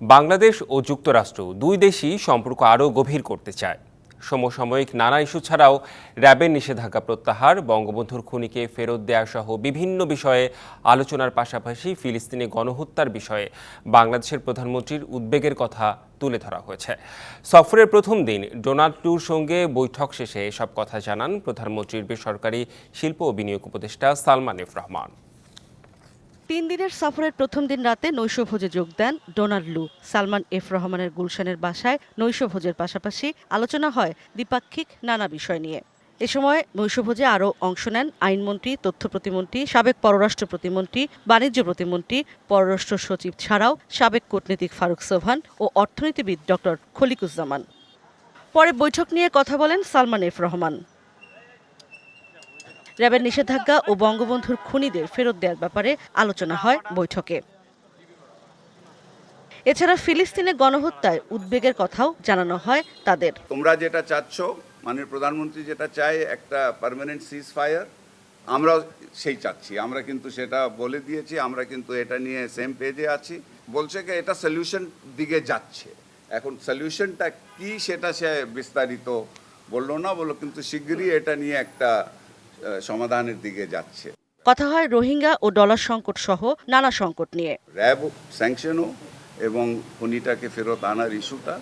বাংলাদেশ ও যুক্তরাষ্ট্র দুই দেশই সম্পর্ক আরও গভীর করতে চায়। সমসাময়িক নানা ইস্যু ছাড়াও র্যাবের নিষেধাজ্ঞা প্রত্যাহার, বঙ্গবন্ধুর খুনিকে ফেরত দেওয়া সহ বিভিন্ন বিষয়ে আলোচনার পাশাপাশি ফিলিস্তিনে গণহত্যার বিষয়ে বাংলাদেশের প্রধানমন্ত্রীর উদ্বেগের কথা তুলে ধরা হয়েছে। সফরের প্রথম দিন ডোনাল্ড টুর সঙ্গে বৈঠক শেষে এসব কথা জানান প্রধানমন্ত্রীর বেসরকারি শিল্প ও বিনিয়োগ উপদেষ্টা সালমান রহমান। তিন দিনের সফরের প্রথম দিন রাতে নৈশভোজে যোগ দেন ডোনাল্ড লু। সালমান এফ রহমানের গুলশানের বাসায় নৈশভোজের পাশাপাশি আলোচনা হয় দ্বিপাক্ষিক নানা বিষয় নিয়ে। এ সময় নৈশভোজে আরও অংশ নেন আইনমন্ত্রী, তথ্য প্রতিমন্ত্রী, সাবেক পররাষ্ট্র প্রতিমন্ত্রী, বাণিজ্য প্রতিমন্ত্রী, পররাষ্ট্র সচিব ছাড়াও সাবেক কূটনীতিক ফারুক সোভান ও অর্থনীতিবিদ ডক্টর খলিকুজ্জামান। পরে বৈঠক নিয়ে কথা বলেন সালমান এফ রহমান। র্যাবের নিষেধাজ্ঞা ও বঙ্গবন্ধুর খুনিদের ফেরত দেওয়ার ব্যাপারে আলোচনা হয় বৈঠকে। এছাড়া ফিলিস্তিনে গণহত্যায় উদ্বেগের কথাও জানানো হয় তাদের। তোমরা যেটা চাচ্ছ, মাননীয় প্রধানমন্ত্রী যেটা চায়, একটা পার্মানেন্ট সিজ ফায়ার আমরাও সেই চাচ্ছি। আমরা কিন্তু সেটা বলে দিয়েছি, আমরা কিন্তু এটা নিয়ে সেম পেজে আছি। বলছে কি, এটা সলিউশন দিকে যাচ্ছে। এখন সলিউশনটা কি সেটা সে বিস্তারিত বলল না বলল, কিন্তু শিগগিরই এটা নিয়ে একটা সমাধানের দিকে যাচ্ছে। কথা হয় রোহিঙ্গা ও ডলার সংকট সহ নানা সংকট নিয়ে। র্যাব স্যাংশনও এবং খুনিটাকে ফেরত আনার ইস্যুটা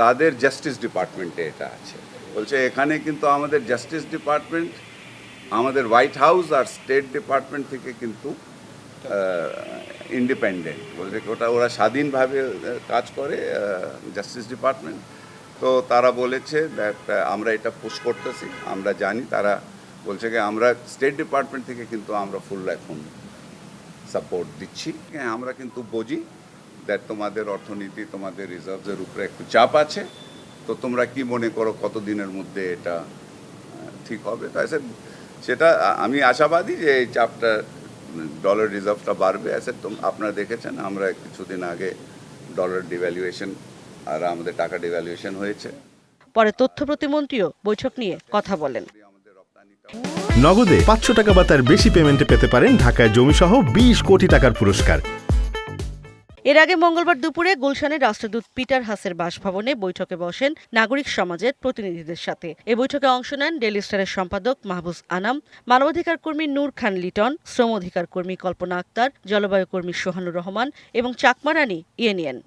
তাদের জাস্টিস ডিপার্টমেন্টে এটা আছে। বলছে এখানে কিন্তু আমাদের জাস্টিস ডিপার্টমেন্ট আমাদের হোয়াইট হাউস আর স্টেট ডিপার্টমেন্ট থেকে কিন্তু ইন্ডিপেন্ডেন্ট। বলছে ওটা ওরা স্বাধীনভাবে কাজ করে জাস্টিস ডিপার্টমেন্ট। তো তারা বলেছে দ্যাট আমরা এটা পুশ করতেছি আমরা জানি তারা বলছে কি, আমরা স্টেট ডিপার্টমেন্ট থেকে কিন্তু আমরা ফুল এখন সাপোর্ট দিচ্ছি। হ্যাঁ আমরা কিন্তু বুঝি দ্যাট তোমাদের অর্থনীতি, তোমাদের রিজার্ভের উপরে একটু চাপ আছে। তো তোমরা কি মনে করো কত দিনের মধ্যে এটা ঠিক হবে? স্যার সেটা আমি আশাবাদী যে এই চাপটা ডলার রিজার্ভটা বাড়বে। অ্যাসে তো আপনারা দেখেছেন, আমরা কিছুদিন আগে ডলার ডিভ্যালুয়েশন আর আমাদের টাকা ডিভ্যালুয়েশন হয়েছে। পরে তথ্য প্রতিমন্ত্রীও বৈঠক নিয়ে কথা বলেন। নগদে পাঁচশো টাকা বা তার বেশি পেমেন্টে পেতে পারেন ঢাকায় জমিসহ বিশ কোটি টাকার পুরস্কার। এর আগে মঙ্গলবার দুপুরে গুলশানের রাষ্ট্রদূত পিটার হাসের বাসভবনে বৈঠকে বসেন নাগরিক সমাজের প্রতিনিধিদের সাথে। এ বৈঠকে অংশ নেন ডেলি স্টারের সম্পাদক মাহবুজ আনাম, মানবাধিকার কর্মী নূর খান লিটন, শ্রম অধিকার কর্মী কল্পনা আক্তার, জলবায়ু কর্মী সোহানুর রহমান এবং চাকমারানি ইয়েনিয়েন।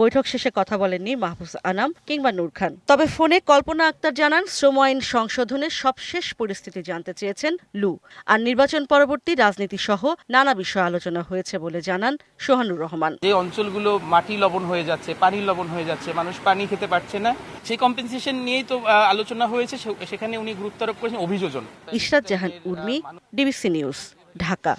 বৈঠক শেষে কথা বলেননি মাহবুজ আনাম কিংবা নূর খান। তবে ফোনে কল্পনা আক্তার জানান শ্রম আইন সংশোধনের সবশেষ পরিস্থিতি জানতে চেয়েছেন লু। আর নির্বাচন পরবর্তী রাজনীতি সহ নানা বিষয় আলোচনা হয়েছে বলে জানান সোহানুর রহমান। যে অঞ্চলগুলো মাটি লবণ হয়ে যাচ্ছে পানি লবণ হয়ে যাচ্ছে মানুষ পানি খেতে পারছে না সেই কম্পেনসেশন নিয়েই তো আলোচনা হয়েছে সেখানে উনি গুরুত্ব আরোপ করেছেন অভিযোজন। Ishrat Jahan Urmi DBC news Dhaka.